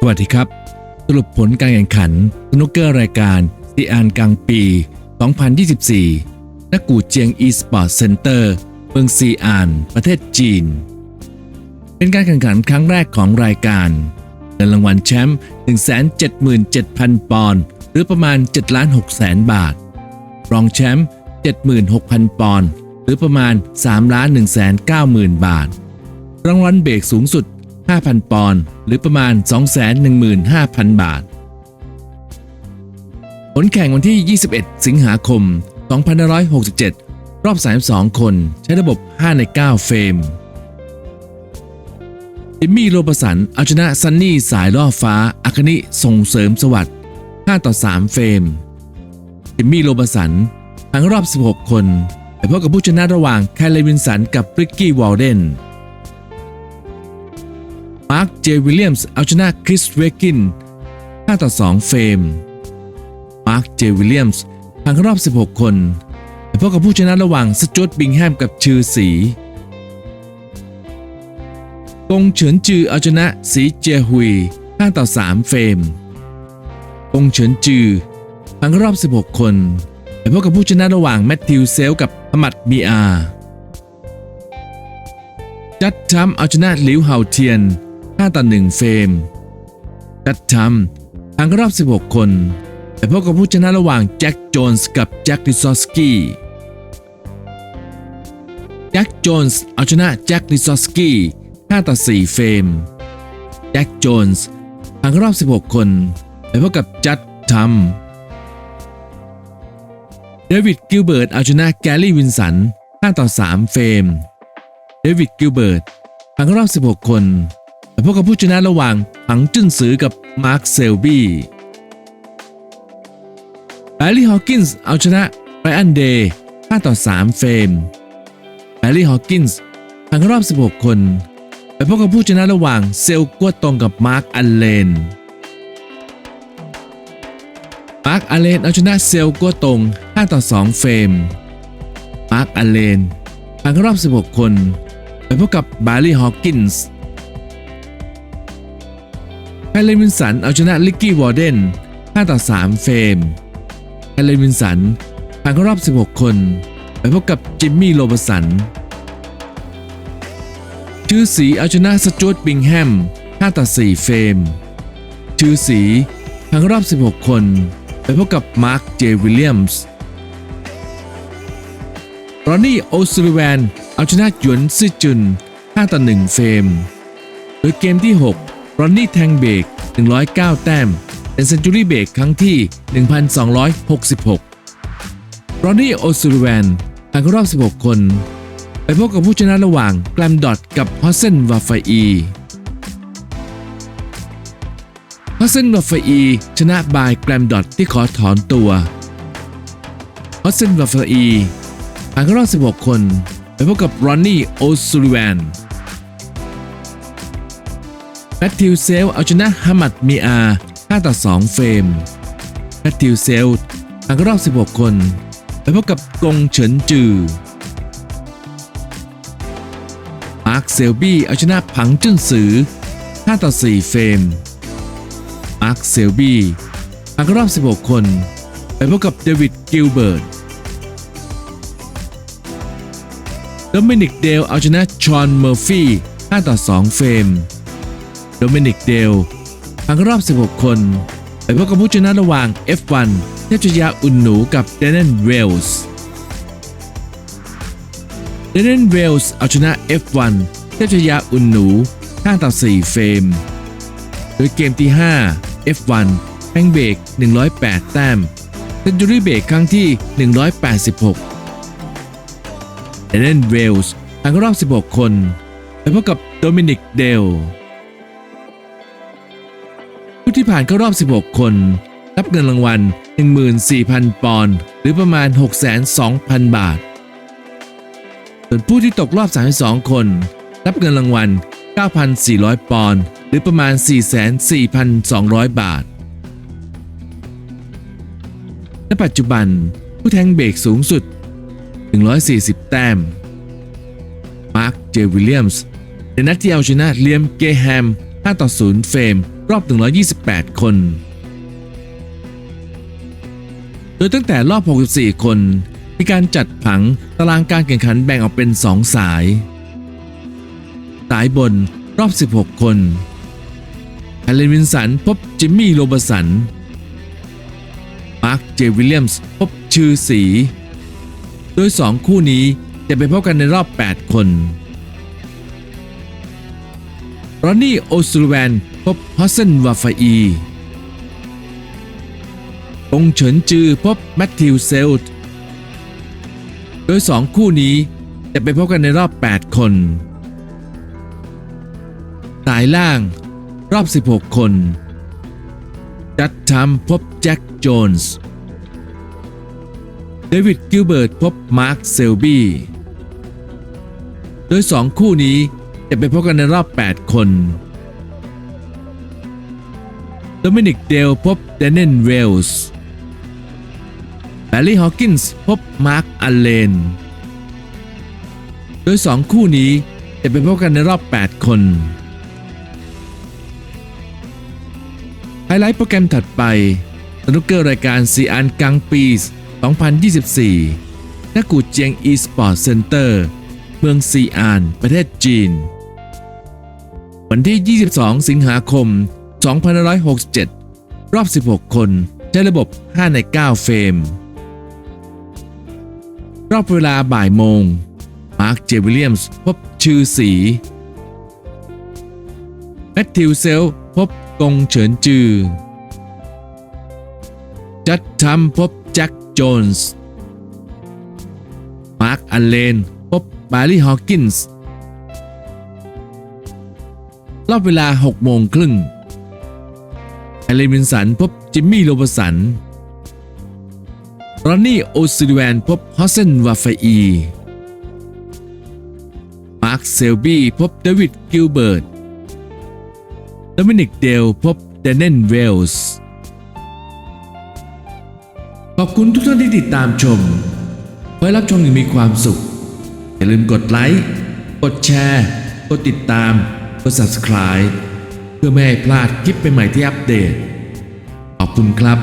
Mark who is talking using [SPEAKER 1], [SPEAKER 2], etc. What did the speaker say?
[SPEAKER 1] สวัสดีครับ สรุปผลการแข่งขันสนุกเกอร์รายการซีอานกลางปี 2024ณกูเจียงอีสปอร์ตเซ็นเตอร์เมืองซีอาน ประเทศจีน เป็นการแข่งขันครั้งแรกของรายการเงินรางวัลแชมป์ 177,000 ปอนด์หรือประมาณ7ล้าน6แสนบาท รองแชมป์ 76,000 ปอนด์หรือประมาณ3ล้าน1แสน9หมื่นบาท รางวัลเบรกสูงสุด 5,000 ปอนด์หรือประมาณ 215,000 บาท ผลแข่งวันที่ 21 สิงหาคม 2567 รอบ 32 คน ใช้ระบบ 5 ใน 9 เฟรมจิมมี่โรบสันเอาชนะซันนี่สายล่อฟ้าอาคานิส่งเสริมสวัสดิ์5ต่อ 3 เฟรมจิมมี่โรบสันทั้งรอบ 16 คนไปพบกับผู้ชนะระหว่างแคลเลวินสันกับริกกี้วอลเดน มาร์ค เจวิลเลียมส์เอาชนะคริสเวกิน 5 ต่อ 2 เฟรม มาร์ค เจวิลเลียมส์ผ่านรอบ 16 คนไปพบกับผู้ชนะระหว่างสจวตบิงแฮมกับชื่อสีกงเฉินจือเอาชนะสีเจียฮุย 5 ต่อ 3 เฟรม กงเฉินจือผ่านรอบ 16 คนไปพบกับผู้ชนะระหว่างแมทธิวเซลกับฮมัดมีอาจัดทัมเอาชนะหลิวเฮาเทียน 5ต่อ1เฟรมจัดทัมทางรอบ 16 คนไปพบกับผู้ชนะระหว่างแจ็คโจนส์กับแจ็คดิซอสกี้แจ็คโจนส์เอาชนะแจ็คดิซอสกี้5ต่อ4เฟรมแจ็คโจนส์ทางรอบ 16 คนไปพบกับจัดทัมเดวิดกิลเบิร์ตเอาชนะแกลลี่วินสัน5ต่อ3เฟรมเดวิดกิลเบิร์ตผ่านเข้ารอบ 16 คน ไปพบกับผู้ชนะระหว่างหังจุนซือกับมาร์คเซลบี้แบร์รี่ฮอว์กินส์เอาชนะไบรอันเดย์5ต่อ 3 เฟรมแบร์รี่ฮอว์กินส์ผ่านรอบ 16 คนไปพบกับผู้ชนะระหว่างเซลกัวตงกับมาร์คอัลเลน มาร์คอัลเลนเอาชนะเซลกัวตง5ต่อ 2 เฟรม มาร์คอัลเลนผ่านรอบ 16 คน ไปพบกับบาร์ลี่ฮอว์กินส์ แคลเลนวินสันเอาชนะลิกกี้วอร์เดน 5 ต่อ 3 เฟรมแคลเลนวินสันผ่านเข้ารอบ 16 คน ไปพบกับจิมมี่โรบสัน ชื่อสีเอาชนะสจวตบิงแฮม 5 ต่อ 4 เฟรม ชื่อสีผ่านเข้ารอบ 16 คน ไปพบกับมาร์ค เจ วิลเลียมส์รอนนี่ โอซูลิแวน เอาชนะหยวนซิจุน 5 ต่อ 1 เฟรม โดยเกมที่ 6 รอนนี่แทงเบก109 แต้ม เป็นเซนจูรี่เบกครั้งที่ 1266 รอนนี่โอซูลิแวนผ่านเข้ารอบ 16 คน ไปพบกับผู้ชนะระหว่างแกลมดอทกับฮอสเซนวาฟาอีฮอสเซนวาฟาอีชนะบายแกลมดอทที่ขอถอนตัวฮอสเซนวาฟาอีผ่านเข้ารอบ 16 คน ไปพบกับรอนนี่โอซูลิแวน แมทธิวเซลเอาชนะฮัมมัดมีอา5ต่อ2เฟรมแมทธิวเซลผ่านรอบ 16 คนไปพบกับกงเฉินจือมาร์คเซลบี้เอาชนะผังจุนซือ5ต่อ4เฟรมมาร์คเซลบี้ผ่านรอบ 16 คน ไปพบกับเดวิดกิลเบิร์ตโดมินิกเดลเอาชนะชอนเมอร์ฟี่5ต่อ2เฟรม โดมินิกเดลผ่านรอบ 16 คนไปพบกับผู้ชนะระหว่าง F1 เทพชยาอุ่นหนูกับเดนเนนเวลส์เดนเนนเวลส์เอาชนะ F1 เทพชยาอุ่นหนู5ต่อ4เฟรม โดยเกมที่ 5 F1 แฮงเบรก108 แต้มเซนจูรี่เบรกครั้งที่ 186เอเลนเวลส์ผ่านรอบ 16 คนไปพบกับโดมินิกเดล ผู้ที่ผ่านเข้ารอบ 16 คน รับเงินรางวัล 14,000 ปอนด์หรือประมาณ 602,000 บาท ส่วนผู้ที่ตกรอบ 32 คน รับเงินรางวัล 9,400 ปอนด์หรือประมาณ 44,200 บาทและปัจจุบันผู้แทงเบรกสูงสุด 140 แต้ม มาร์ค เจวิลเลียมส์ในนัดที่เอาชนะเลียม เกแฮม 5 ต่อ 0 เฟรม รอบ 128 คน โดยตั้งแต่รอบ 64 คน มีการจัดผังตารางการแข่งขันแบ่งออกเป็น 2 สาย สายบนรอบ 16 คนแฮร์รี่วินสันพบจิมมี่โรบสัน มาร์คเจวิลเลียมส์พบชื่อสี โดย 2 คู่นี้จะไปพบกันในรอบ 8 คนรอนนี่โอซูลแวน พบฮอสเซนวาฟาอีตงเฉินจือพบแมทธิวเซลต์โดย2คู่นี้จะไปพบกันในรอบ 8 คน สายล่างรอบ 16 คน จัดทำพบแจ็คโจนส์ เดวิดกิลเบิร์ตพบมาร์คเซลบี้ โดย2คู่นี้จะไปพบกันในรอบ 8 คน โดมินิกเดลพบเดนเนนเวลส์แบลลี่ฮอว์กินส์พบมาร์คอัลเลน โดย 2 คู่นี้จะไปพบกันในรอบ 8 คน ไฮไลท์โปรแกรมถัดไป สนุกเกอร์รายการซีอันกังปี 2024 ณ กูเจียงอีสปอร์ตเซ็นเตอร์ เมืองซีอานประเทศจีน วันที่ 22 สิงหาคม 2567 รอบ 16 คน ใช้ระบบ 5 ใน 9 เฟรม รอบเวลาบ่ายโมง มาร์ค เจวิลเลียมส์ พบชื่อสี แมทธิวเซล พบกงเฉินจือ จัดทำพบแจ็ค โจนส์ มาร์ค อัลเลน พบบารี่ฮอว์กินส์ รอบเวลา 6 โมงครึ่ง แอลเลนวินสันพบจิมมี่โรบสันรอนนี่โอซิลแวนพบฮอสเซนวาฟอีมาร์คเซลบี้พบเดวิดกิลเบิร์ตโดมินิกเดลพบเดนเนนเวลส์ขอบคุณทุกท่านที่ติดตามชมเพื่อรับชมอย่างมีความสุข อย่าลืมกดไลค์ กดแชร์ กดติดตาม กด subscribe เพื่อไม่ให้พลาดคลิปใหม่ๆที่อัปเดต ขอบคุณครับ